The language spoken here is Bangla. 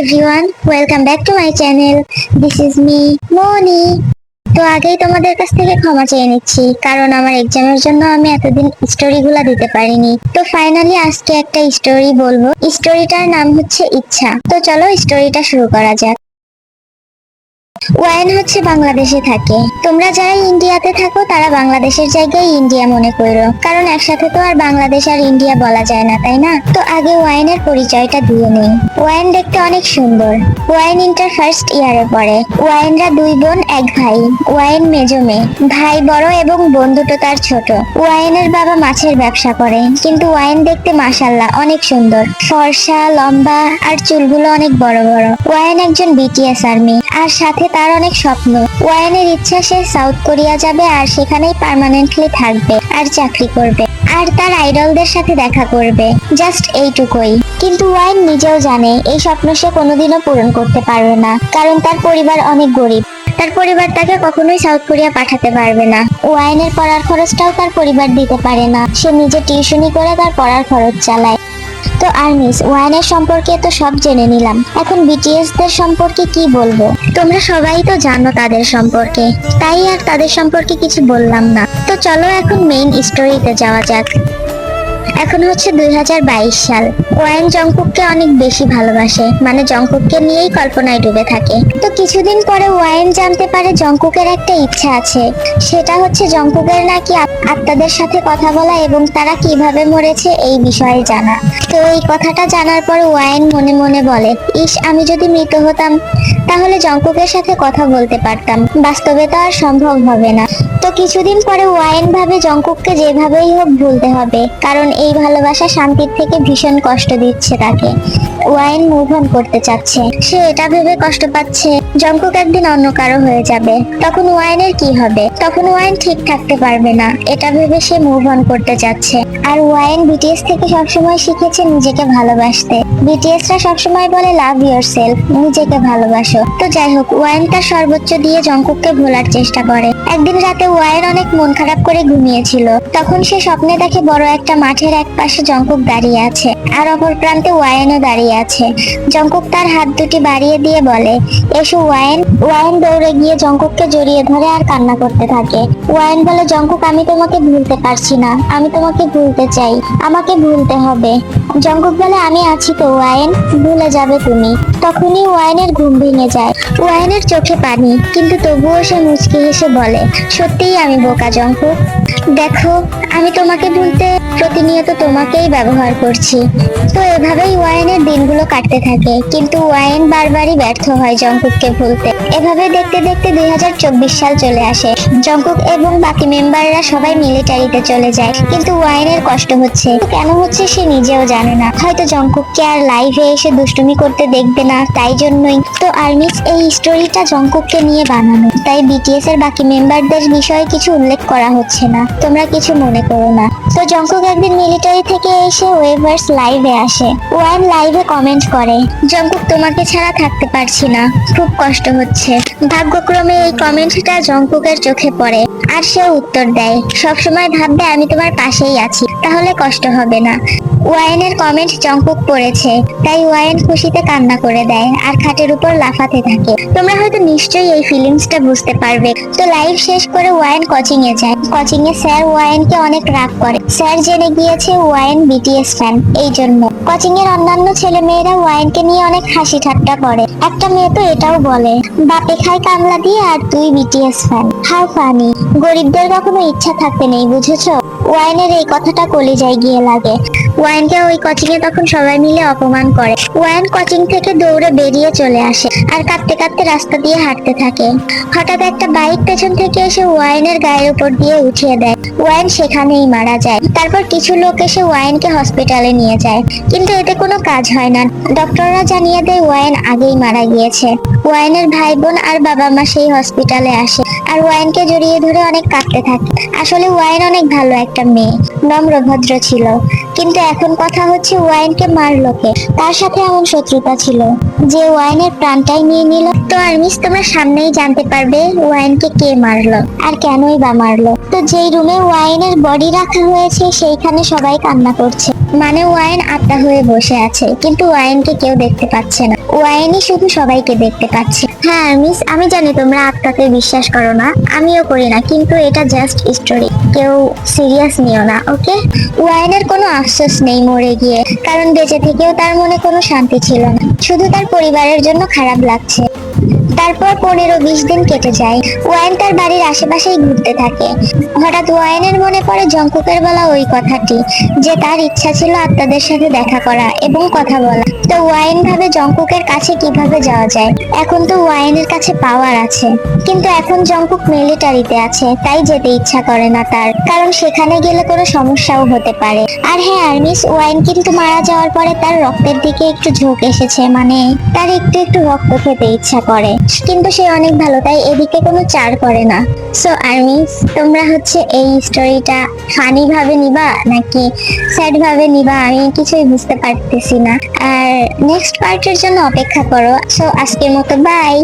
Everyone welcome back to my channel this is me Moni তো আগেই তোমাদের কাছ থেকে ক্ষমা চেয়ে নিচ্ছি, কারণ আমার এক্সামের জন্য আমি এতদিন স্টোরিগুলো দিতে পারিনি। তো ফাইনালি আজকে একটা স্টোরি বলব। স্টোরিটার নাম হচ্ছে ইচ্ছা। তো চলো স্টোরিটা শুরু করা যাক। ওয়াইন হচ্ছে বাংলাদেশে থাকে। তোমরা যারা ইন্ডিয়াতে থাকো, তারা বাংলাদেশের জায়গায় ইন্ডিয়া মনে করো। কারণ একসাথে তো আর বাংলাদেশ আর ইন্ডিয়া বলা যায় না, তাই না? তো আগে ওয়াইনের পরিচয়টা দিয়ে নেই। ওয়াইন দেখতে অনেক সুন্দর। ওয়াইন ইন্টার ফার্স্ট ইয়ারে পড়ে। ওয়াইনরা দুই বোন, এক ভাই। ওয়াইন মেজো মেয়ে। ভাই বড় এবং বোন দুটো তার ছোট। ওয়াইনের বাবা মাছের ব্যবসা করে। কিন্তু ওয়াইন দেখতে মাসাল্লাহ অনেক সুন্দর। ফর্সা, লম্বা, আর চুলগুলো অনেক বড় বড়। ওয়াইন একজন বিটিএস আর্মি আর সাথে তার অনেক স্বপ্ন। ওয়াইনের ইচ্ছা সে সাউথ কোরিয়া যাবে আর সেখানেই পার্মানেন্টলি থাকবে আর চাকরি করবে। আর তার আইডলদের সাথে দেখা করবে। জাস্ট এইটুকুই। কিন্তু ওয়াইন নিজেও জানে, এই স্বপ্ন সে কোনোদিনও পূরণ করতে পারবে না। কারণ তার পরিবার অনেক গরিব। তার পরিবার তাকে কখনোই সাউথ কোরিয়া পাঠাতে পারবে না। ওয়াইনের পড়ার খরচটাও তার পরিবার দিতে পারে না। সে নিজে টিউশনি করে তার পড়ার খরচ চালায়। তো আর্মিস ওয়ানের সম্পর্কে তো সব জেনে নিলাম। এখন বিটিএস দের সম্পর্কে কি বলব? তোমরা সবাই তো জানো তাদের সম্পর্কে। তাই আর তাদের সম্পর্কে কিছু বললাম না। তো চলো এখন মেইন স্টোরিতে যাওয়া যাক। এখন হচ্ছে দু হাজার বাইশ সাল। ওয়াইন জংকুককে অনেক বেশি ভালোবাসে মানে জংকুককে নিয়েই কল্পনায় ডুবে থাকে। তো কিছুদিন পরে ওয়াইন জানতে পারে জংকুকের একটা ইচ্ছা আছে। সেটা হচ্ছে জংকুকের নাকি আত্মাদের সাথে কথা বলা এবং তারা কীভাবে মরেছে এই বিষয়ে জানা। তো এই কথাটা জানার পর ওয়াইন মনে মনে বলে, ইস, আমি যদি মৃত হতাম, তাহলে জংকুকের সাথে কথা বলতে পারতাম। বাস্তবে তো আর সম্ভব হবে না। তো কিছুদিন পরে ওয়াইন ভাবে জঙ্কুককে যেভাবেই হোক ভুলতে হবে, কারণ এই ভালোবাসা শান্তির থেকে ভীষণ কষ্ট দিচ্ছে তাকে। ওয়াইন মুভ অন করতে চাচ্ছে। সে এটা ভেবে কষ্ট পাচ্ছে। জংকুক একদিন অন্য কারও হয়ে যাবে। তখন ওয়াইনের কি হবে? তখন ওয়াইন ঠিক থাকতে পারবে না। এটা ভেবে সে মুভ অন করতে চাচ্ছে আর ওয়াইন বিটিএস থেকে সবসময় শিখেছে নিজেকে ভালোবাসতে। বিটিএসরা সবসময় বলে লাভ ইয়োর সেলফ নিজেকে ভালোবাসো। তো যাই হোক, ওয়াইন তার সর্বোচ্চ দিয়ে জংকুককে ভোলার চেষ্টা করে। একদিন রাতে ওয়াইন অনেক মন খারাপ করে ঘুমিয়েছিল। তখন সে স্বপ্নে দেখে বড় একটা মাঠের এক পাশে জংকুক দাঁড়িয়ে আছে। আর অপর প্রান্তে ওয়াইনও দাঁড়িয়ে আছে। জংকুক তার হাত দুটি বাড়িয়ে দিয়ে বলে, এসো ওয়াইন ওয়াইন দৌড়ে গিয়ে জংকুককে জড়িয়ে ধরে আর কান্না করতে থাকে। ওয়াইন বলে, জংকুক, আমি তোমাকে ভুলতে পারছি না। আমি তোমাকে ভুলতে চাই। আমাকে ভুলতে হবে। জঙ্কুক বলে, আমি আছি তো ওয়াইন ভুলে যাবে তুমি। তখনই ওয়াইনের ঘুম ভেঙে যায়। ওয়াইনের চোখে পানি, কিন্তু তবুও সে মুচকি হেসে বলে, সত্যিই আমি বোকা জঙ্কুক দেখো, আমি তোমাকে ভুলতে প্রতিনিয়ত তোমাকেই ব্যবহার করছি। তো এভাবেই ওয়াইনের দিনগুলো কাটতে থাকে। কিন্তু ওয়াইন বারবারই ব্যর্থ হয় জঙ্কুককে ভুলতে। এভাবে দেখতে দেখতে দুই সাল চলে আসে। জঙ্কুক এবং বাকি মেম্বাররা সবাই মিলিটারিতে চলে যায়। কিন্তু ওয়াইনের কষ্ট হচ্ছে। কেন হচ্ছে সে নিজেও জানে না। হয়তো জঙ্কুককে আর লাইভে এসে দুষ্টুমি করতে দেখবে না, তাই জন্যই। তো আর্মিস, এই স্টোরিটা জঙ্কুককে নিয়ে বানানো। তাই বিটিএস এর বাকি মেম্বারদের বিষয়ে কিছু উল্লেখ করা হচ্ছে না। তোমরা কিছু মনে করো না। তো জঙ্কুক একদিন মিলিটারি থেকে এসে ওয়েভার্স লাইভে আসে। ওয়ান লাইভে কমেন্ট করে, জঙ্কুক, তোমাকে ছাড়া থাকতে পারছি না। খুব কষ্ট হচ্ছে। ভাগ্যক্রমে এই কমেন্টটা জঙ্কুকের চোখে পড়ে, আর সে উত্তর দেয়, সবসময় ভাববে আমি তোমার পাশেই আছি, তাহলে কষ্ট হবে না। ওয়াইনের কমেন্ট জঙ্কুক পড়েছে, তাই ওয়াইন খুশিতে কান্না করে দেয় আর খাটের উপর লাফাতে থাকে। তোমরা হয়তো নিশ্চয়ই এই ফিলিংসটা বুঝতে পারবে। তো লাইভ শেষ করে ওয়াইন কোচিং এ যায়। কোচিং এ স্যার ওয়াইনকে অনেক রাগ করে। স্যার জেনে গিয়েছে ওয়াইন বিটিএস ফ্যান এই জন্য। কোচিং এর অন্যান্য ছেলে মেয়েরা ওয়াইনকে নিয়ে অনেক হাসি ঠাট্টা করে। একটা মেয়ে তো এটাও বলে, বাপে খায় কামলা দিয়ে আর তুই বিটিএস ফ্যান হাউ ফানি। গরিবদের কখনো ইচ্ছা থাকতে নেই, বুঝেছ? ওয়াইনের এই কথাটা কলিজায় গিয়ে লাগে। ওয়াইনকে ওই কোচিং এ তখন সবাই মিলে অপমান করে। ওয়াইন কোচিং থেকে দৌড়ে বেরিয়ে চলে আসে আর কাঁদতে কাঁদতে রাস্তা দিয়ে হাঁটতে থাকে। হঠাৎ একটা বাইক পেছন থেকে এসে ওয়াইনের গায়ের উপর দিয়ে উঠিয়ে দেয়। ওয়াইন সেখানেই মারা যায়। তারপর কিছু লোক এসে ওয়াইনকে হসপিটালে নিয়ে যায়। কিন্তু এতে কোনো কাজ হয় না। ডক্টররা জানিয়ে দেয় ওয়াইন আগেই মারা গিয়েছে। ওয়াইনের ভাই বোন আর বাবা মা সেই হসপিটালে আসে। আর ওয়াইনকে জড়িয়ে ধরে অনেক কাঁদতে থাকে। আসলে ওয়াইন অনেক ভালো একটা মেয়ে নম্র ভদ্র ছিল। কিন্তু এখন কথা হচ্ছে ওয়াইনকে মারলো কে? তার সাথে এমন শত্রুতা ছিল যে ওয়াইনের প্রাণটাই নিয়ে নিল। তো আর্মিস, তোমরা সামনেই জানতে পারবে ওয়াইনকে কে মারলো আর কেনই বা মারলো। তো যেই রুমে ওয়াইনের বডি রাখা হয়েছে, সেইখানে সবাই কান্না করছে। মানে ওয়াইন আত্মা হয়ে বসে আছে, কিন্তু ওয়াইনকে কেউ দেখতে পাচ্ছে না। ওয়াইনই শুধু সবাইকে দেখতে পাচ্ছে। হ্যাঁ মিস আমি জানি তোমরা আত্মাতে বিশ্বাস করো না, আমিও করি না, কিন্তু এটা জাস্ট স্টোরি কেউ সিরিয়াস নিও না ওকে ওয়াইনের কোনো আফসোস নেই মরে গিয়ে, কারণ বেঁচে থেকেও তার মনে কোনো শান্তি ছিল না। শুধু তার পরিবারের জন্য খারাপ লাগছে। তারপর পনেরো বিশ দিন কেটে যায়। ওয়াইন তার বাড়ির আশেপাশেই ঘুরতে থাকে। হঠাৎ ওয়াইনের মনে পড়ে জঙ্কুকের বলা ওই কথাটি, যে তার ইচ্ছা ছিল আত্মাদের সাথে দেখা করা এবং কথা বলা। তো ওয়াইন ভাবে জঙ্কুকের কাছে কীভাবে যাওয়া যায়? এখন তো ওয়াইনের কাছে পাওয়ার আছে। কিন্তু এখন জঙ্কুক মিলিটারিতে আছে, তাই যেতে ইচ্ছা করে না তার। কারণ সেখানে গেলে কোনো সমস্যাও হতে পারে। আর হ্যাঁ আর্মিস ওয়াইন কিন্তু মারা যাওয়ার পরে তার রক্তের দিকে একটু ঝোঁক এসেছে মানে তার একটু একটু রক্ত খেতে ইচ্ছা করে কিন্তু সে অনেক ভালো, তাই এদিকে কোনো চার করে না। সো আর্মিস, তোমরা হচ্ছে এই স্টোরিটা ফানি ভাবে নিবা, নাকি স্যাড ভাবে নিবা? আমি কিছুই বুঝতে পারতেছি না। আর নেক্সট পার্টের জন্য অপেক্ষা করো। সো আজকের মতো বাই